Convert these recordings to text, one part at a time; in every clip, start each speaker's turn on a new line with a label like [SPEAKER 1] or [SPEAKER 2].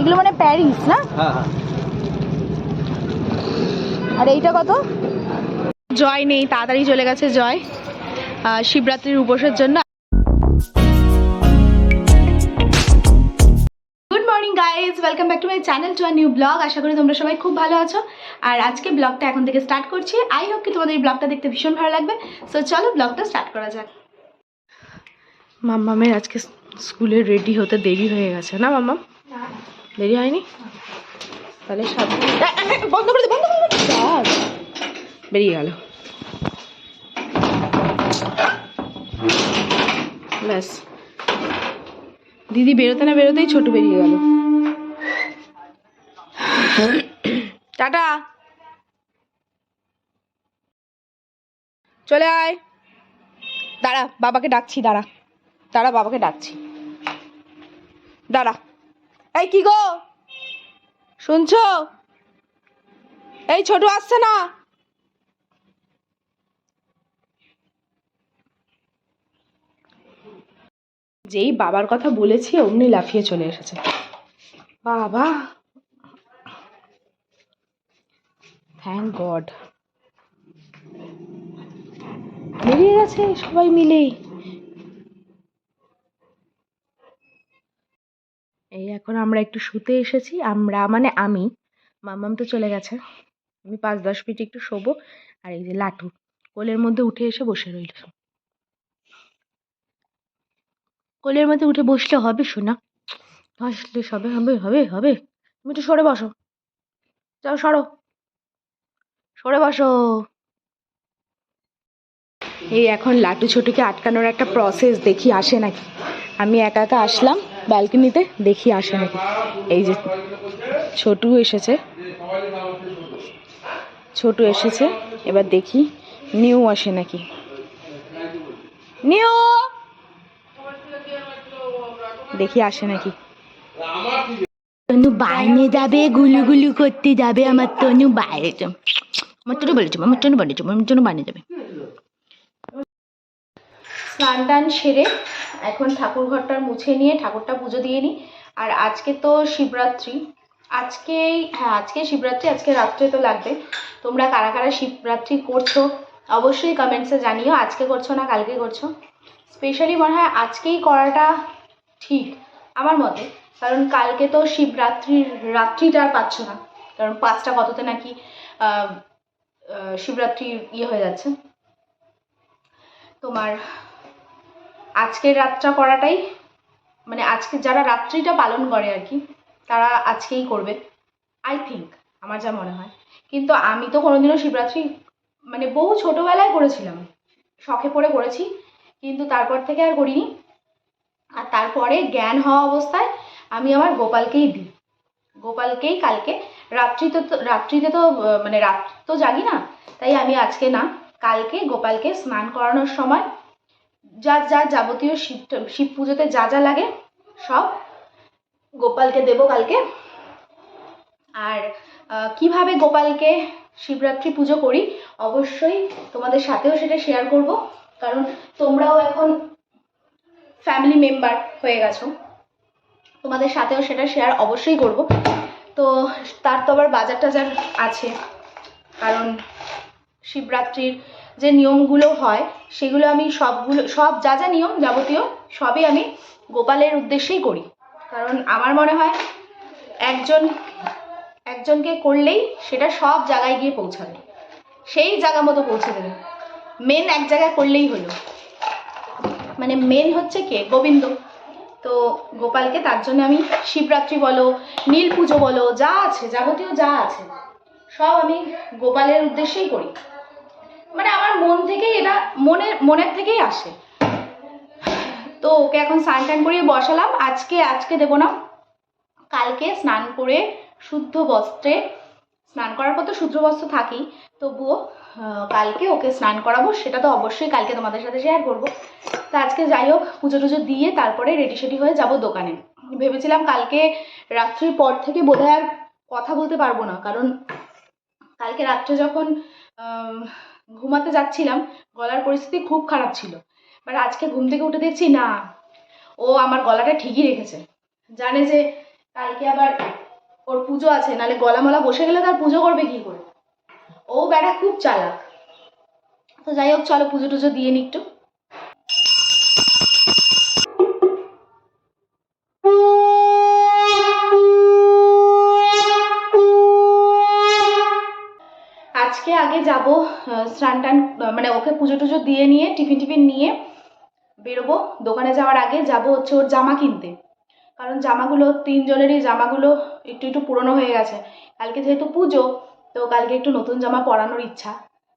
[SPEAKER 1] এগুলো মানে প্যারিস না?
[SPEAKER 2] হ্যাঁ হ্যাঁ।
[SPEAKER 1] আর এইটা কত? জয় নেই তাড়াতাড়ি চলে গেছে জয়। শিবরাত্রির উপোসের জন্য। Good morning guys welcome back to my channel to a new blog আশা করি তোমরা সবাই খুব ভালো আছো। আর আজকে ব্লগটা এখন থেকে স্টার্ট করছি। আই হোপ কি তোমাদের এই ব্লগটা দেখতে ভীষণ ভালো লাগবে। সো চলো ব্লগটা স্টার্ট করা যাক। মাম্মামের আজকে স্কুলে রেডি হতে দেরি হয়ে গেছে না মাম্মাম? দেরি হয়নি? তাহলে সাত বন্ধ করে বন্ধ করে বেরিয়ে গেল। ব্যাস। দিদি বেরোতে না বেরোতেই ছোট বেরিয়ে গেল। টাটা। চলে আয়। দাঁড়া, বাবাকে ডাকছি, দাঁড়া। দাঁড়া, বাবাকে ডাকছি। দাঁড়া। এই কি গো? শুনছো? এই ছোট আসছে না। যেই বাবার কথা বলেছি, অমনি লাফিয়ে চলে এসেছে। বাবা। থ্যাংক গড বেরিয়ে গেছে সবাই মিলে এই এখন আমরা একটু শুতে এসেছি, আমরা মানে আমি মামাম তো চলে গেছে। আমি পাঁচ, দশ মিনিট একটু শোবো, আর এই যে লাটু, কোলের মধ্যে উঠে এসে বসে রইল। কোলের মধ্যে উঠে বসলে হবে শোনা বসলে সবে হবে হবে হবে। তুমি একটু সরে বসো। যাও, সরো। সরে বসো। এই এখন লাটু ছোটুকে আটকানোর একটা প্রসেস দেখি, আসে নাকি? আমি একা একা আসলাম। ব্যালকনিতে দেখি আসে নাকি। এই যে ছোটু এসেছে। ছোটু এসেছে, এবার দেখি নিউ আসে নাকি। নিউ! দেখি আসে নাকি। তনু বাইরে যাবে, গুলু গুলু করতে যাবে, আমার তনু বাইরে আমার তনু বলেছে, আমার তনু বলেছে আমার তনু বাইরে যাবে। স্নান টান সেরে এখন ঠাকুর ঘরটা মুছে নিয়ে ঠাকুরটা পুজো দিয়ে নিই। আর আজকে তো শিবরাত্রি। আজকেই হ্যাঁ আজকে শিবরাত্রি, আজকে রাত্রে তো লাগবে। তোমরা কারা কারা শিবরাত্রি করছ অবশ্যই কমেন্টসে জানিও। আজকে করছ না কালকে করছ? স্পেশালি মনে হয় আজকেই করাটা ঠিক আমার মতে। কারণ কালকে তো শিবরাত্রির রাত্রিটা আর পাচ্ছ না। কারণ পাঁচটা কততে নাকি শিবরাত্রি ইয়ে হয়ে যাচ্ছে। তোমার আজকের রাতটা করাটাই মানে আজকে যারা রাত্রিটা পালন করে আর কি, তারা আজকেই করবে। আই থিঙ্ক আমার যা মনে হয়। কিন্তু আমি তো কোনোদিনও শিবরাত্রি মানে বহু ছোটোবেলায় করেছিলাম। শখে পড়ে করেছি, কিন্তু তারপর থেকে আর করিনি। আর তারপরে জ্ঞান হওয়া অবস্থায় আমি আমার গোপালকেই দিই। গোপালকেই কালকে, রাত্রিতে তো রাত্রিতে তো মানে রাত তো জাগি না, তাই আমি আজকে না, কালকে গোপালকে স্নান করানোর সময় যা যা যাবতীয় শিব শিব পুজোতে যা যা লাগে সব গোপালকে দেবো কালকে। আর কীভাবে গোপালকে শিবরাত্রি পুজো করি অবশ্যই তোমাদের সাথেও সেটা শেয়ার করব। কারণ তোমরাও এখন ফ্যামিলি মেম্বার হয়ে গেছো। তোমাদের সাথেও সেটা শেয়ার অবশ্যই করব। তো তার তো আবার বাজার টাজার আছে। কারণ শিবরাত্রির যে নিয়মগুলো হয়, সেগুলো আমি সবগুলো, সব যা যা নিয়ম যাবতীয় সবই আমি গোপালের উদ্দেশ্যেই করি। কারণ আমার মনে হয় একজন, একজনকে করলেই সেটা সব জায়গায় গিয়ে পৌঁছাবে। সেই জায়গা মতো পৌঁছে দেবে। মেন এক জায়গায় করলেই হলো। মানে মেন হচ্ছে কে? গোবিন্দ। তো গোপালকে তার জন্য আমি শিবরাত্রি বলো, নীল পুজো বলো, যা আছে, যাবতীয় যা আছে, সব আমি গোপালের উদ্দেশ্যেই করি। মানে আমার মন থেকেই এটা, মনের মনের থেকেই আসে। তো ওকে এখন স্নান টান করিয়ে বসালাম। আজকে আজকে দেবো না। কালকে স্নান করে শুদ্ধ বস্ত্রে, স্নান করার পর তো শুদ্ধ বস্ত্র থাকেই। তবুও কালকে ওকে স্নান করাবো, সেটা তো অবশ্যই কালকে তোমাদের সাথে শেয়ার করব। তো আজকে যাই হোক, পুজো টুজো দিয়ে তারপরে রেডি সেডি হয়ে যাব দোকানে। ভেবেছিলাম কালকে রাত্রির পর থেকে বোধহয় আর কথা বলতে পারব না, কারণ কালকে রাত্রে যখন ঘুমাতে যাচ্ছিলাম, গলার পরিস্থিতি খুব খারাপ ছিল। বাট আজকে ঘুম থেকে উঠে দেখছি, না, ও আমার গলাটা ঠিকই রেখেছে। জানে যে কালকে আবার ওর পুজো আছে, নালে গলা মলা বসে গেলে তার পুজো করবে কি করে? ও বেড়া খুব চালাক। তো যাই হোক, চলো পুজো টুজো দিয়ে নি একটু। আগে যাব স্নান টান মানে ওকে পুজো টুজো দিয়ে নিয়ে, টিফিন টিফিন নিয়ে বেরোবো। দোকানে যাওয়ার আগে যাব হচ্ছে ওর জামা কিনতে। কারণ জামাগুলো, তিনজনেরই জামাগুলো একটু একটু পুরনো হয়ে গেছে। কালকে যেহেতু পুজো, তো কালকে একটু নতুন জামা পরানোর ইচ্ছা।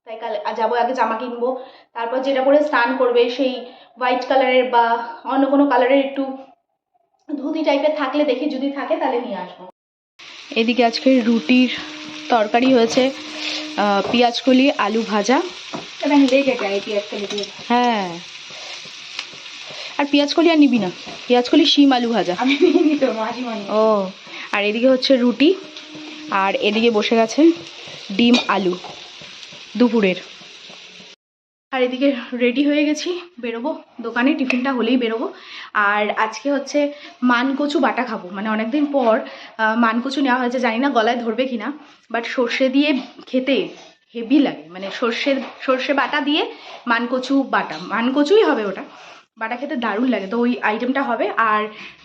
[SPEAKER 1] তাই কাল যাব আগে জামা কিনবো। তারপর যেটা পরে স্নান করবে সেই হোয়াইট কালারের বা অন্য কোনো কালারের একটু ধুতি টাইপের থাকলে দেখি, যদি থাকে তাহলে নিয়ে আসব। এদিকে আজকে রুটির তরকারি হয়েছে। পেঁয়াজ কলি আলু ভাজা। হ্যাঁ। আর পেঁয়াজ কলি আর নিবি না। পেঁয়াজ কলি শিম আলু ভাজা। ও আর এদিকে হচ্ছে রুটি আর এদিকে বসে গেছে ডিম আলু দুপুরের। আর এদিকে রেডি হয়ে গেছি, বেরোবো। দোকানে টিফিনটা হলেই বেরোবো। আর আজকে হচ্ছে মানকচু বাটা খাব। মানে অনেকদিন পর মানকচু নেওয়া হয়েছে। জানি না গলায় ধরবে কিনা বাট সর্ষে দিয়ে খেতে হেভি লাগে। মানে সর্ষের সর্ষে বাটা দিয়ে মানকচু বাটা। মানকচুই হবে ওটা। বাটা খেতে দারুণ লাগে। তো ওই আইটেমটা হবে। আর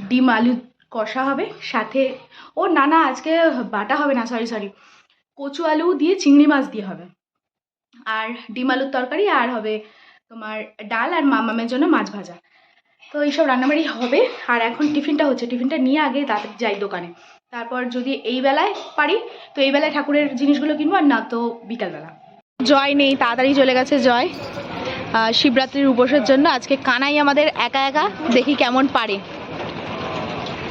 [SPEAKER 1] ডিম আলু কষা হবে। সাথে, ও না না, আজকে বাটা হবে না সরি সরি কচু আলু দিয়ে, চিংড়ি মাছ দিয়ে হবে। আর ডিম আলুর তরকারি, আর হবে তোমার ডাল আর মামামের জন্য মাছ ভাজা। তো এইসব রান্নাবাড়ি হবে। আর এখন টিফিনটা হচ্ছে, টিফিনটা নিয়ে আগে তাড়াতাড়ি যাই দোকানে। তারপর যদি এই বেলায় পারি, তো এই বেলায় ঠাকুরের জিনিসগুলো কিনবো, আর না তো বিকালবেলা। জয় নেই, তাড়াতাড়ি চলে গেছে জয়। শিবরাত্রির উপোসের জন্য আজকে কানাই আমাদের একা একা দেখি কেমন পারে।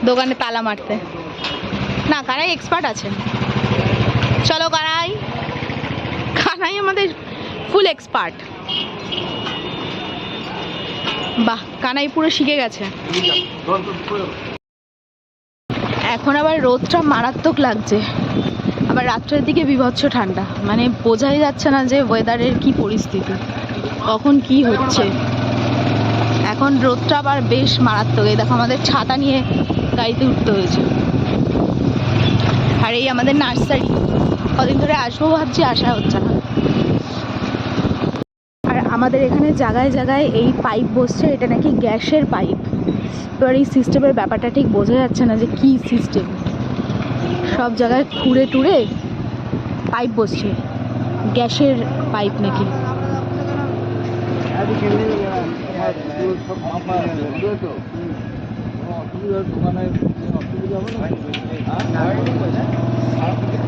[SPEAKER 1] দোকানে তালা মারতে। না, কানাই এক্সপার্ট আছে। চলো কানাই। কানাই আমাদের ফুল এক্সপার্ট বাহ, কানাই পুরো শিখে গেছে। এখন আবার রোদটা মারাত্মক লাগছে। আবার রাত্রের দিকে বিভৎস ঠান্ডা। মানে বোঝাই যাচ্ছে না যে ওয়েদারের কি পরিস্থিতি। কখন কি হচ্ছে। এখন রোদটা আবার বেশ মারাত্মক। এই দেখো, আমাদের ছাতা নিয়ে গাড়িতে উঠতে হয়েছে। আর এই আমাদের নার্সারি। কদিন ধরে আসব ভাবছি, আসা হচ্ছে না। আর আমাদের এখানে জায়গায় জায়গায় এই পাইপ বসছে, এটা নাকি গ্যাসের পাইপ। এবার এই সিস্টেমের ব্যাপারটা ঠিক বোঝা যাচ্ছে না যে কি সিস্টেম। সব জায়গায় খুঁড়ে টুড়ে পাইপ বসছে, গ্যাসের পাইপ নাকি।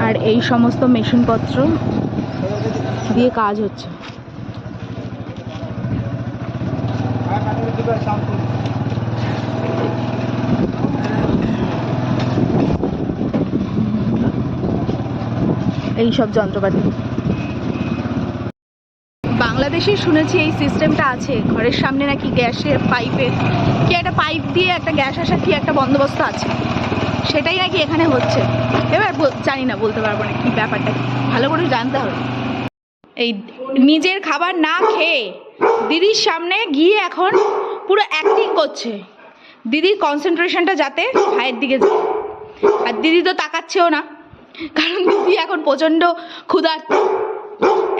[SPEAKER 1] আর এই সমস্ত মেশিনপত্র দিয়ে কাজ হচ্ছে। এই সব যন্ত্রপাতি। বাংলাদেশে শুনেছি এই সিস্টেমটা আছে, ঘরের সামনে নাকি গ্যাসের পাইপের, কি একটা পাইপ দিয়ে একটা গ্যাস আসার কি একটা বন্দোবস্ত আছে? সেটাই নাকি এখানে হচ্ছে। এবার জানি না, বলতে পারব না কি ব্যাপারটা। ভালো করে জানতে হবে। এই নিজের খাবার না খেয়ে দিদির সামনে গিয়ে এখন পুরো অ্যাক্টিং করছে। দিদির কনসেন্ট্রেশনটা যাতে ভাইয়ের দিকে যায়। আর দিদি তো তাকাচ্ছেও না। কারণ দিদি এখন প্রচণ্ড ক্ষুধার্ত।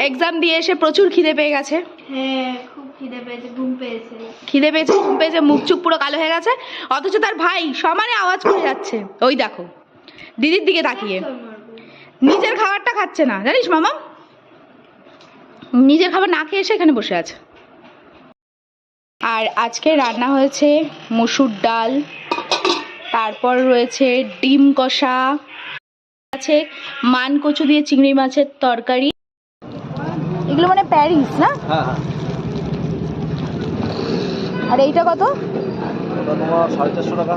[SPEAKER 1] এক্সাম দিয়ে এসে প্রচুর খিদে পেয়ে গেছে।
[SPEAKER 2] হ্যাঁ খিদে পেয়েছে ঘুম পেয়েছে।
[SPEAKER 1] খিদে পেয়েছে ঘুম পেয়েছে মুখ চুপ পুরো কালো হয়ে গেছে। অথচ তার ভাই সমানে আওয়াজ করে যাচ্ছে। ওই দেখো দিদির দিকে তাকিয়ে। নিজের খাবারটা খাচ্ছে না জানিস মামা? নিজের খাবার না খেয়ে এসে এখানে বসে আছে। আর আজকে রান্না হয়েছে মসুর ডাল তারপর রয়েছে ডিম কষা আছে মান কচু দিয়ে চিংড়ি মাছের তরকারি। এগুলো মানে প্যারিস না?
[SPEAKER 3] হ্যাঁ হ্যাঁ।
[SPEAKER 1] আর এইটা কত?
[SPEAKER 3] সাড়ে চারশো টাকা।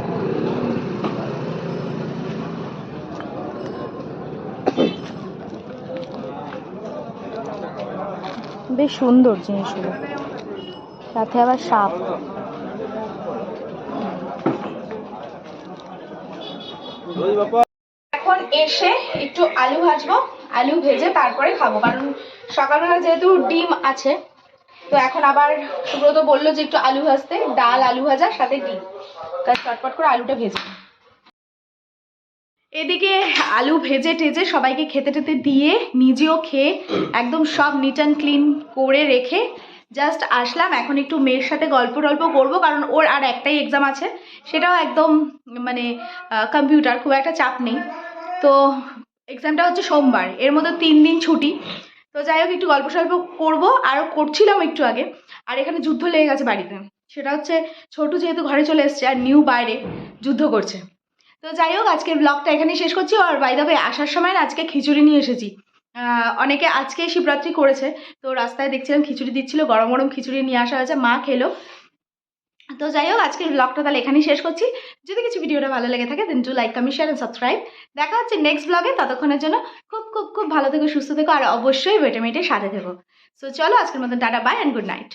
[SPEAKER 1] বেশ সুন্দর জিনিসগুলো। সাথে আবার সাপ। এখন এসে একটু আলু ভাজবো আলু ভেজে তারপরে খাব কারণ সকালবেলা যেহেতু ডিম আছে তো এখন আবার সুব্রত বলল যে একটু আলু ভাজতে, ডাল, আলু ভাজা, সাথে ডিম। তাই চটপট করে আলুটা ভেজে এদিকে আলু ভেজে টেজে সবাইকে খেতে টেতে দিয়ে নিজেও খেয়ে একদম সব নিট অ্যান্ড ক্লিন করে রেখে জাস্ট আসলাম। এখন একটু মেয়ের সাথে গল্প টল্প করব, কারণ ওর আর একটাই এক্সাম আছে। সেটাও একদম মানে কম্পিউটার খুব একটা চাপ নেই। তো এক্সামটা হচ্ছে সোমবার। এর মধ্যে তিন দিন ছুটি। তো যাই হোক, একটু গল্প সল্প করব আরও করছিলাম একটু আগে। আর এখানে যুদ্ধ লেগে গেছে বাড়িতে। সেটা হচ্ছে, ছোটু যেহেতু ঘরে চলে এসছে আর নিউ বাইরে যুদ্ধ করছে। তো যাই হোক, আজকের ব্লগটা এখানেই শেষ করছি। আর বাই ভাই আসার সময় আজকে খিচুড়ি নিয়ে এসেছি। অনেকে আজকে শিবরাত্রি করেছে। তো রাস্তায় দেখছিলাম খিচুড়ি দিচ্ছিল, গরম গরম খিচুড়ি নিয়ে আসা হয়েছে। মা খেলো। তো যাই হোক, আজকের ব্লগটা তাহলে এখানেই শেষ করছি। যদি কিছু ভিডিওটা ভালো লেগে থাকে then to like comment share and subscribe দেখা হচ্ছে নেক্সট ব্লগে ততক্ষণের জন্য খুব খুব খুব ভালো থেকো, সুস্থ থেকো, আর অবশ্যই বেটে মেটে সাথে থেকো। সো চলো, আজকের মতন tata bye and good night